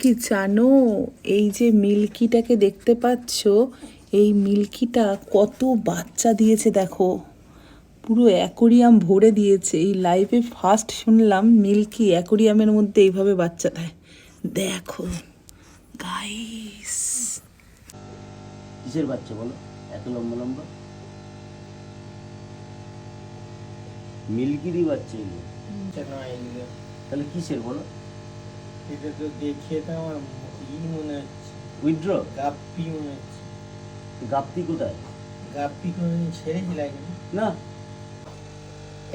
কি জানো এই যে মিল্কিটাকে দেখতে পাচ্ছ? এই মিল্কিটা কত বাচ্চা দিয়েছে দেখো। পুরো অ্যাকোরিয়াম ভরে দিয়েছে। এই লাইভে ফার্স্ট শুনলাম মিল্কি অ্যাকোরিয়ামের মধ্যে এইভাবে বাচ্চা দেয় দেখো গাইস কিসের বাচ্চা বলো? এত লম্বা লম্বা? মিল্কিরই বাচ্চা তাহলে কিসের বলো? এটা তো দেখে তো আমার ই মনে হচ্ছে। উইথড্র গাপ্পি মনে হচ্ছে। গাপ্তি কোথায়? গাপ্পি কোনোদিন ছেড়েছি লাগে না।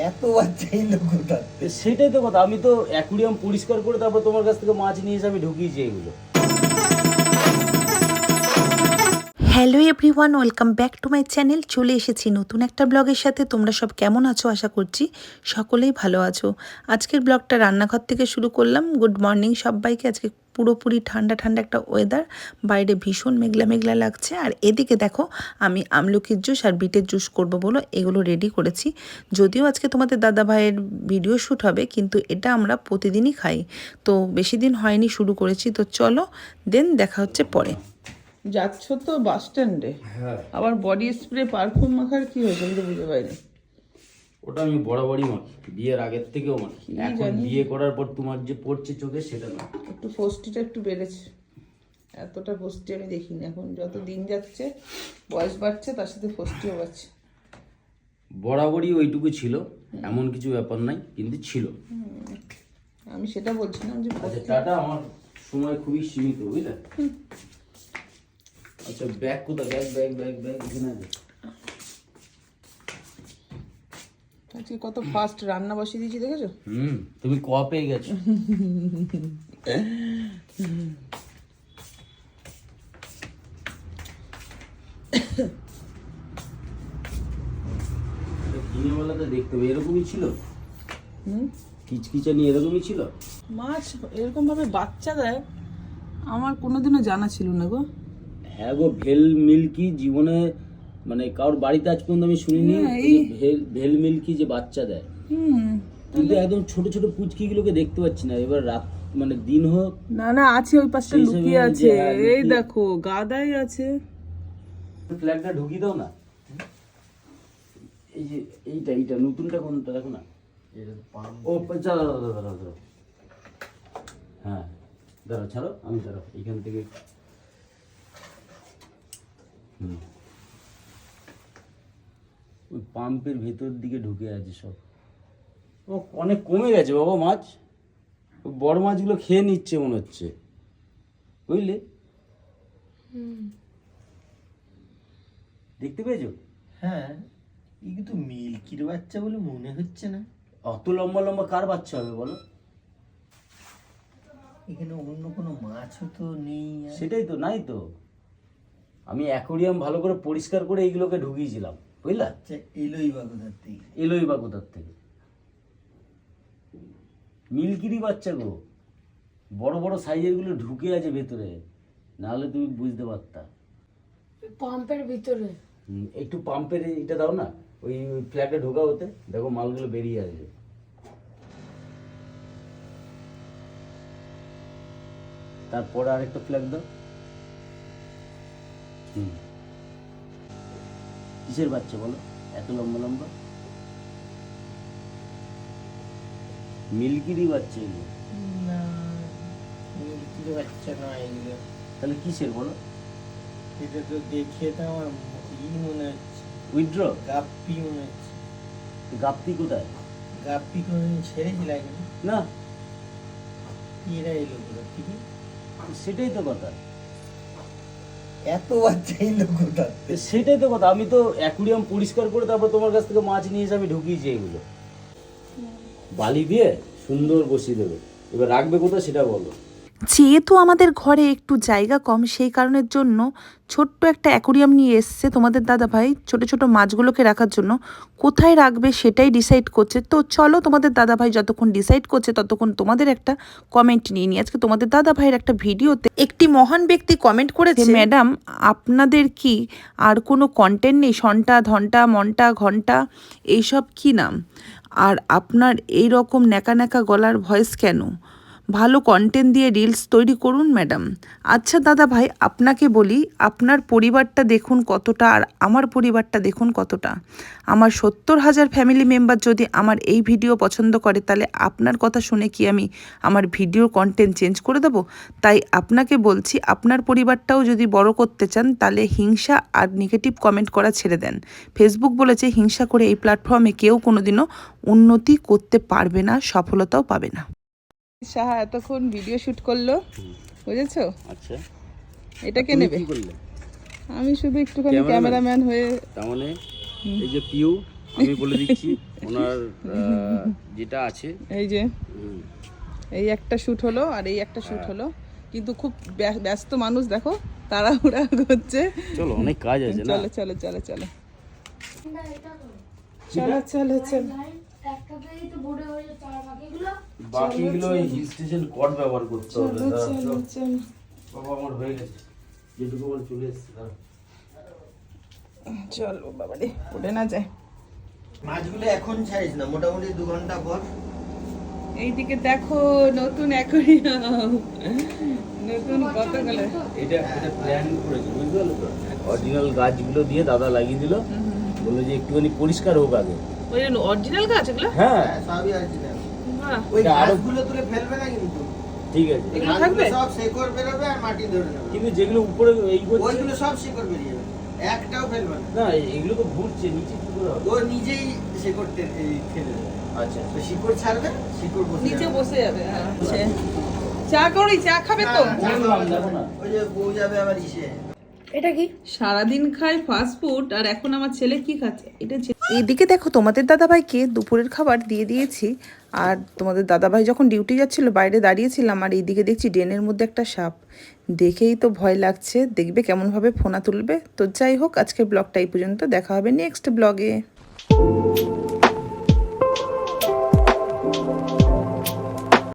এত বাচ্চা এলো কোথা সেটাই তো কথা। আমি তো অ্যাকুরিয়াম পরিষ্কার করে তারপর তোমার কাছ থেকে মাছ নিয়ে এসে আমি ঢুকিয়েছি এগুলো। Hello everyone, welcome back to my channel. চলে এসেছি নতুন একটা ব্লগের সাথে। তোমরা সব কেমন আছো? আশা করছি সকলেই ভালো আছো। আজকের ব্লগটা রান্নাঘর থেকে শুরু করলাম। গুড মর্নিং সবাইকে। আজকে পুরোপুরি ঠান্ডা ঠান্ডা একটা ওয়েদার বাইরে ভীষণ মেঘলা মেঘলা লাগছে। আর এদিকে দেখো, আমি আমলকির জুস আর বিটের জুস করব বলো, এগুলো রেডি করেছি। যদিও আজকে তোমাদের দাদা ভাইয়ের ভিডিও শ্যুট হবে, কিন্তু এটা আমরা প্রতিদিনই খাই। তো বেশি দিন হয়নি শুরু করেছি। তো চলো দেন দেখা হচ্ছে পরে। যাচ্ছ তো বাস স্ট্যান্ডে। হ্যাঁ। আবার বডি স্প্রে পারফিউম মাখার কি হয়েছে আমি তো বুঝতে পারিনি। ওটা আমি বরাবরই মাখি বিয়ের আগের থেকেও মাখি। এখন বিয়ে করার পর তোমার যে পড়ছে চোখে সেটা না। একটু ফস্টিটা একটু বেড়েছে। এতটা ফস্টি আমি দেখিনি এখন। যত দিন যাচ্ছে বয়স বাড়ছে তার সাথে ফস্টিও বাড়ছে। বরাবরই ওইটুকু ছিল এমন কিছু ব্যাপার নাই কিন্তু ছিল। আমি সেটা বলছিলাম যে আচ্ছা টাটা আমার সময় খুবই সীমিত বুঝলে? আচ্ছা ব্যাগ কোথায়? ব্যাগ ব্যাগ ব্যাগ ব্যাগ এখানে আজকে কত ফাস্ট রান্না বসিয়ে দিয়েছি দেখেছ? হুম তুমি ক পেয়ে গেছো। দিনের বেলাতে দেখতে হবে এরকমই ছিল? হুম? কিচকিচানি এরকমই ছিল? মাছ এরকম ভাবে বাচ্চা দেয় আমার কোনোদিনও জানা ছিল না গো। হ্যাঁ গো ভেল মিল্কি জীবনে মানে কারোর বাড়িতে আজ পর্যন্ত আমি শুনিনি? ভেল ভেল মিল্কি যে বাচ্চা দেয়? কিন্তু একদম ছোট ছোট পুচকিগুলোকে দেখতে পাচ্ছি না। এবার রাত মানে দিন হোক না না আছে ওই পাশটা লুকিয়ে আছে। হ্যাঁ, এই দেখো গাদাই আছে। ফ্ল্যাগটা ঢুকিয়ে দাও না। এই যে এইটা এইটা নতুনটা কোনটা দেখো না। ও দাঁড়া দাঁড়া দাঁড়া দাঁড়া দাঁড়া হ্যাঁ দাঁড়া ছাড়ো আমি দাঁড়াও এইখান থেকে ওই পাম্পের ভেতর দিকে ঢুকে আছে সব। ও অনেক কমে গেছে বাবা মাছ। ওই বড় মাছগুলো খেয়ে নিচ্ছে মনে হচ্ছে। বুঝলে? দেখতে পেয়েছ? হ্যাঁ এই কিন্তু মিল্কির বাচ্চা বলে মনে হচ্ছে না। অত লম্বা লম্বা কার বাচ্চা হবে বলো? এখানে অন্য কোনো মাছও তো নেই সেটাই তো নাই তো। আমি অ্যাকোরিয়াম ভালো করে পরিষ্কার করে এইগুলোকে ঢুকিয়েছিলাম বুঝলা? আচ্ছা এলোই বা কোথার থেকে। এলোই বা কোথার থেকে। মিল্কিরি বাচ্চা গো বড় বড় সাইজেরগুলো ঢুকে আছে ভেতরে নাহলে তুমি বুঝতে পারতা। পাম্পের ভিতরে। একটু পাম্পের এটা দাও না ওই ফ্ল্যাটে ঢোকা হতে দেখো মালগুলো বেরিয়ে আসবে। তারপরে আরেকটা ফ্ল্যাট দাও। কিসের বাচ্চা বলো? এত লম্বা লম্বা? মিল্কিরই বাচ্চা এগুলো। না মিল্কির বাচ্চা না এগুলো। তাহলে কিসের বলো? এটা তো দেখে তো আমার ই মনে হচ্ছে। উইথড্র গাপ্পি মনে হচ্ছে। গাপ্তি কোথায়? গাপ্পি কোনোদিন ছেড়েছি লাগে না। এরা এলো থেকে? সেটাই তো কথা। এত বাচ্চা এলো কোথা সেটাই তো কথা, আমি তো অ্যাকুরিয়াম পরিষ্কার করে তারপর তোমার কাছ থেকে মাছ নিয়ে এসে আমি ঢুকিয়েছি এগুলো। বালি দিয়ে সুন্দর বসিয়ে দেবে। এবার রাখবে কোথায় সেটা বলো। যেহেতু আমাদের ঘরে একটু জায়গা কম সেই কারণের জন্য ছোট্ট একটা অ্যাকোরিয়াম নিয়ে এসছে তোমাদের দাদা ভাই ছোট ছোট মাছগুলোকে রাখার জন্য। কোথায় রাখবে সেটাই ডিসাইড করছে। তো চলো তোমাদের দাদা ভাই যতক্ষণ ডিসাইড করছে ততক্ষণ তোমাদের একটা কমেন্ট নিয়ে নিই। আজকে তোমাদের দাদা ভাইয়ের একটা ভিডিওতে একটি মহান ব্যক্তি কমেন্ট করেছে ম্যাডাম আপনাদের কি আর কোনো কন্টেন্ট নেই? সন্টা ধন্টা মন্টা ঘণ্টা এইসব কি নাম? আর আপনার এই রকম ন্যাকা ন্যাকা গলার ভয়েস কেন? ভালো কন্টেন্ট দিয়ে রিলস তৈরি করুন ম্যাডাম আচ্ছা দাদা ভাই, আপনাকে বলি, আপনার পরিবারটা দেখুন কতটা আর আমার পরিবারটা দেখুন কতটা। আমার সত্তর হাজার ফ্যামিলি মেম্বার যদি আমার এই ভিডিও পছন্দ করে, তাহলে আপনার কথা শুনে কি আমি আমার ভিডিওর কন্টেন্ট চেঞ্জ করে দেবো? তাই আপনাকে বলছি, আপনার পরিবারটাও যদি বড় করতে চান, তাহলে হিংসা আর নেগেটিভ কমেন্ট করা ছেড়ে দেন। ফেসবুক বলেছে, হিংসা করে এই প্ল্যাটফর্মে কেউ কোনোদিনও উন্নতি করতে পারবে না, সফলতাও পাবে না। সাহা এতক্ষণ ভিডিও শুট করল বুঝেছ? আচ্ছা। এটাকে নেবে? আমি শুধু একটুখানি ক্যামেরাম্যান হয়ে তার মানে এই যে পিউ আমি বলে দিচ্ছি ওনার যেটা আছে। এই যে। এই একটা শ্যুট হলো আর এই একটা শ্যুট হলো। কিন্তু খুব ব্য- ব্যস্ত মানুষ দেখো তাড়াহুড়া করছে। চলো অনেক কাজ আছে না? চলো চলো চলো চলো। চলো চলো চলো বাকিগুলো হিল স্টেশন কট ব্যবহার করতে হবে চলো দাঁড়াও, চলো দাঁড়াও। চলো। বাবা আমার হয়ে গেছে। যেটুকু আমার চলে এসছে চলো বাবা রে পড়ে না যায়। মাছগুলো এখন ছাড়িস না মোটামুটি দু ঘণ্টা পর। এইদিকে দেখো নতুন অ্যাকোরিয়াম নতুন কতগুলো। এটা এটা প্ল্যান করেছে বুঝতে পারল তো? অরিজিনাল গাছগুলো দিয়ে দাদা লাগিয়ে দিল। বলল যে একটুখানি পরিষ্কার হোক আগে ওই অরিজিনাল গাছ এগুলো হ্যাঁ হ্যাঁ, সবই আছে না। ওই গাছগুলো তুলে ফেলবে না কিন্তু ঠিক আছে এগুলো থাকবে? সব শেকড় বেরোবে আর মাটি ধরে নেবে কিন্তু যেগুলো উপরে এই করছে ওইগুলো সব শিকড় বেরিয়ে যাবে একটাও ফেলবে না না এগুলো তো ঘুরছে নিচে কি করে ও নিজেই শিকড় টে- ফেলে আচ্ছা তো শিকড় ছাড়বে শিকড় বসে নিচে বসে যাবে হ্যাঁ। চা করি চা খাবে তো না, না, বললাম, দেখো না। ওই যে বউ যাবে আবার ইসে এটা কি? সারাদিন খাই ফাস্ট ফুড আর এখন আমার ছেলে কি খাচ্ছে? এটা এইদিকে দেখো তোমাদের দাদাভাইকে দুপুরের খাবার দিয়ে দিয়েছি আর তোমাদের দাদাভাই যখন ডিউটি যাচ্ছিল বাইরে দাঁড়িয়েছিলাম আর এইদিকে দেখছি ড্রেনের মধ্যে একটা সাপ। দেখেই তো ভয় লাগছে দেখবে কেমনভাবে ফোনা তুলবে। তো যাই হোক আজকের ব্লগটা এই পর্যন্ত দেখা হবে নেক্সট ব্লগে